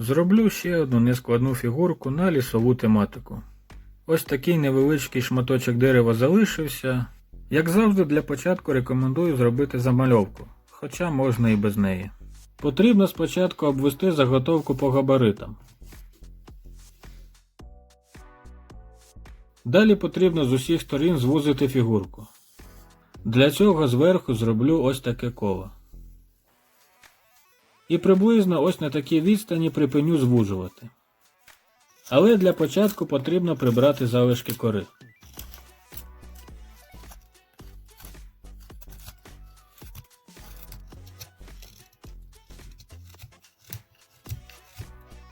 Зроблю ще одну нескладну фігурку на лісову тематику. Ось такий невеличкий шматочок дерева залишився. Як завжди, для початку рекомендую зробити замальовку, хоча можна і без неї. Потрібно спочатку обвести заготовку по габаритам. Далі потрібно з усіх сторін звузити фігурку. Для цього зверху зроблю ось таке коло. І приблизно ось на такій відстані припиню звужувати. Але для початку потрібно прибрати залишки кори.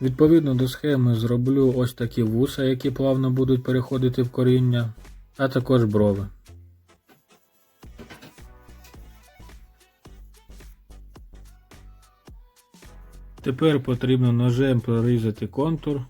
Відповідно до схеми зроблю ось такі вуса, які плавно будуть переходити в коріння, а також брови. Тепер потрібно ножем прорізати контур.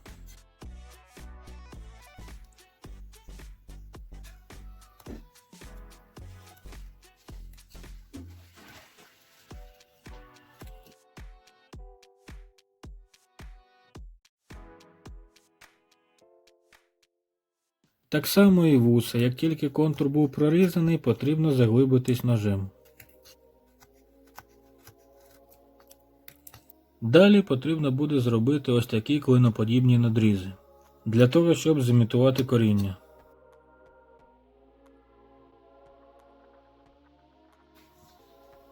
Так само і вуса, як тільки контур був прорізаний, потрібно заглибитись ножем. Далі потрібно буде зробити ось такі клиноподібні надрізи, для того, щоб зімітувати коріння.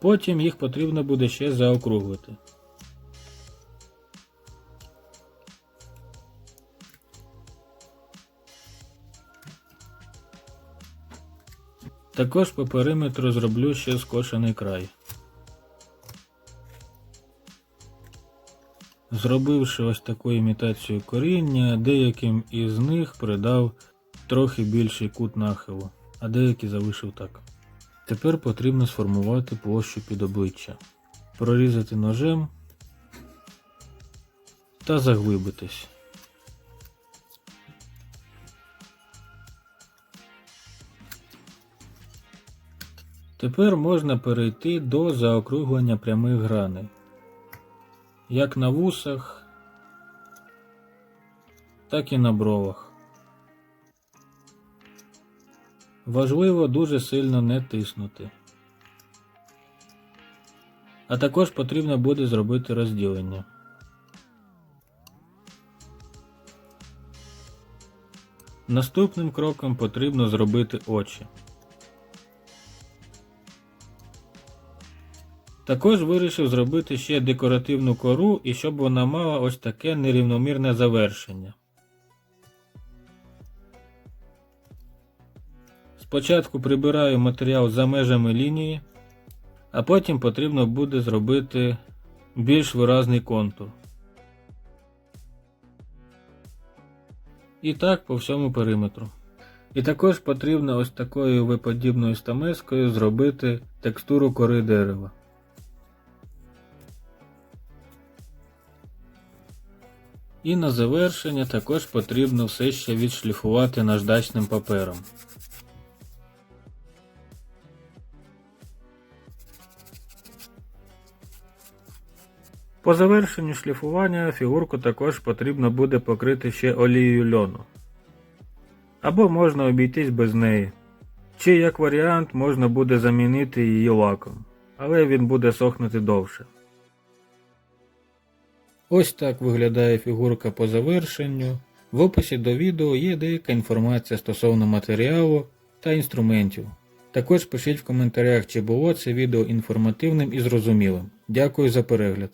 Потім їх потрібно буде ще заокруглити. Також по периметру зроблю ще скошений край. Зробивши ось таку імітацію коріння, деяким із них придав трохи більший кут нахилу, а деякі залишив так. Тепер потрібно сформувати площу під обличчя, прорізати ножем та заглибитись. Тепер можна перейти до заокруглення прямих граней як на вусах, так і на бровах. Важливо дуже сильно не тиснути. А також потрібно буде зробити розділення. Наступним кроком потрібно зробити очі. Також вирішив зробити ще декоративну кору і щоб вона мала ось таке нерівномірне завершення. Спочатку прибираю матеріал за межами лінії, а потім потрібно буде зробити більш виразний контур. І так по всьому периметру. І також потрібно ось такою виподібною стамескою зробити текстуру кори дерева. І на завершення також потрібно все ще відшліфувати наждачним папером. По завершенню шліфування фігурку також потрібно буде покрити ще олією льону. Або можна обійтись без неї. Чи як варіант можна буде замінити її лаком, але він буде сохнути довше. Ось так виглядає фігурка по завершенню. В описі до відео є деяка інформація стосовно матеріалу та інструментів. Також пишіть в коментарях, чи було це відео інформативним і зрозумілим. Дякую за перегляд.